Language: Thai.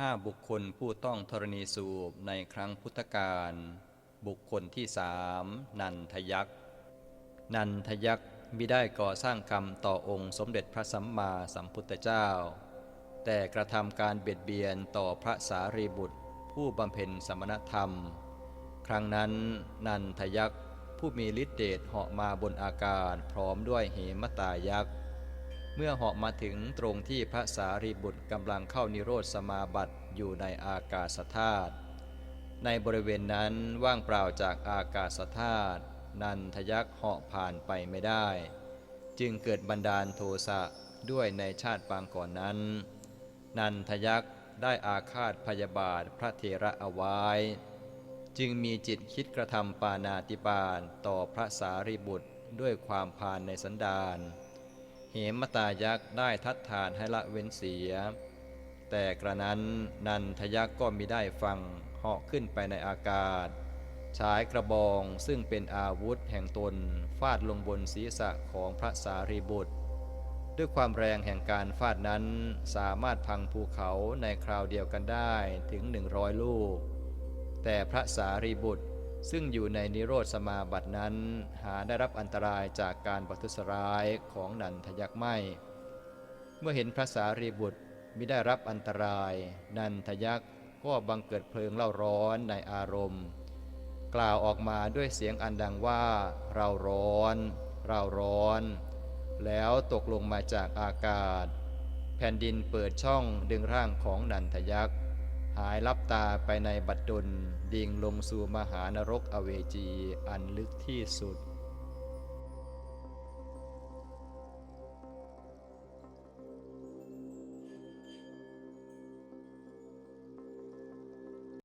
ห้าบุคคลผู้ต้องธรณีสูบในครั้งพุทธกาลบุคคลที่สามนันทยักษ์นันทยักษ์มิได้ก่อสร้างกรรมต่อองค์สมเด็จพระสัมมาสัมพุทธเจ้า แต่กระทำการเบียดเบียนต่อพระสารีบุตร ผู้บำเพ็ญสมณธรรม ครั้งนั้นนันทยักษ์ผู้มีฤทธิเดชเหาะมาบนอากาศพร้อมด้วยเหมตายักษ์ เมื่อเหาะมาถึงตรงที่พระสารีบุตรกำลังเข้านิโรธสมาบัติอยู่ในอากาศธาตุในบริเวณนั้นว่างเปล่าจากอากาศธาตุนันทยักษ์เหาะผ่านไปไม่ได้ จึงเกิดบันดาลโทสะด้วยในชาติปางก่อนนั้น นันทยักษ์ได้อาฆาตพยาบาทพระเทระเอาไว้ จึงมีจิตคิดกระทำปานาติบาตต่อพระสารีบุตรด้วยความพานในสันดาน เหมตายักษ์ได้ทัดทานให้ละเว้นเสีย แต่กระนั้นนันทยักษ์ก็มิได้ฟังเหาะขึ้นไปในอากาศใช้กระบองซึ่งเป็นอาวุธแห่งตนฟาดลงบนศีรษะของพระสารีบุตร ด้วยความแรงแห่งการฟาดนั้นสามารถพังภูเขาในคราวเดียวกันได้ถึงหนึ่งร้อยลูก แต่พระสารีบุตร ซึ่งอยู่ในนิโรธสมาบัตินั้น หาได้รับอันตรายจากการประทุษร้ายของนันทยักษ์ไม่ เมื่อเห็นพระสารีบุตรมิได้รับอันตราย นันทยักษ์ก็บังเกิดเพลิงเล่าร้อนในอารมณ์ กล่าวออกมาด้วยเสียงอันดังว่า เราร้อน เราร้อน แล้วตกลงมาจากอากาศ แผ่นดินเปิดช่องดึงร่างของนันทยักษ์ หายลับตาไปในบัดดลดิ่งลงสู่มหานรกอเวจีอันลึกที่สุด